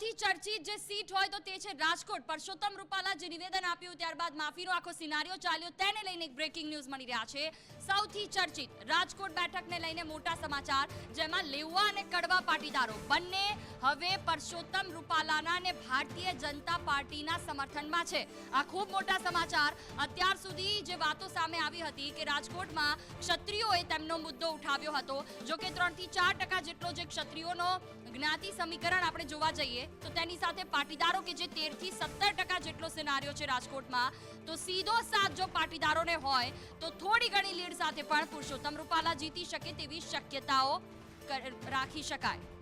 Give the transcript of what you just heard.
સૌથી ચર્ચિત જે સીટ હોય તો તે છે રાજકોટ. પરસોત્તમ રૂપાલા જે નિવેદન આપ્યું ત્યારબાદ માફીનો આખો સિનારીઓ ચાલ્યો. તેને લઈને એક બ્રેકિંગ ન્યૂઝ મળી રહ્યા છે. સૌથી ચર્ચિત રાજકોટ બેઠકને લઈને મોટા સમાચાર, જેમાં લેવા અને કડવા પાટીદારો. બંને હવે પરસોત્તમ રૂપાલાના અને ભારતીય જનતા પાર્ટીના સમર્થનમાં છે. આ ખૂબ મોટા સમાચાર. અત્યાર સુધી જે વાતો સામે આવી હતી કે રાજકોટમાં ક્ષત્રિયોએ તેમનો મુદ્દો ઉઠાવ્યો હતો. જો કે ત્રણથી ચાર ટકા જેટલો જે ક્ષત્રિયોનો જ્ઞાતિ સમીકરણ આપણે જોવા જઈએ, તો તેની સાથે પાટીદારો કે જે તેરથી સત્તર ટકા જેટલો સિનારીઓ છે રાજકોટમાં, તો સીધો સાથ જો પાટીદારોને હોય, તો થોડી ઘણી લીડ સાથે પણ પુરુષોત્તમ રૂપાલા જીતી શકે તેવી શક્યતાઓ રાખી શકાય.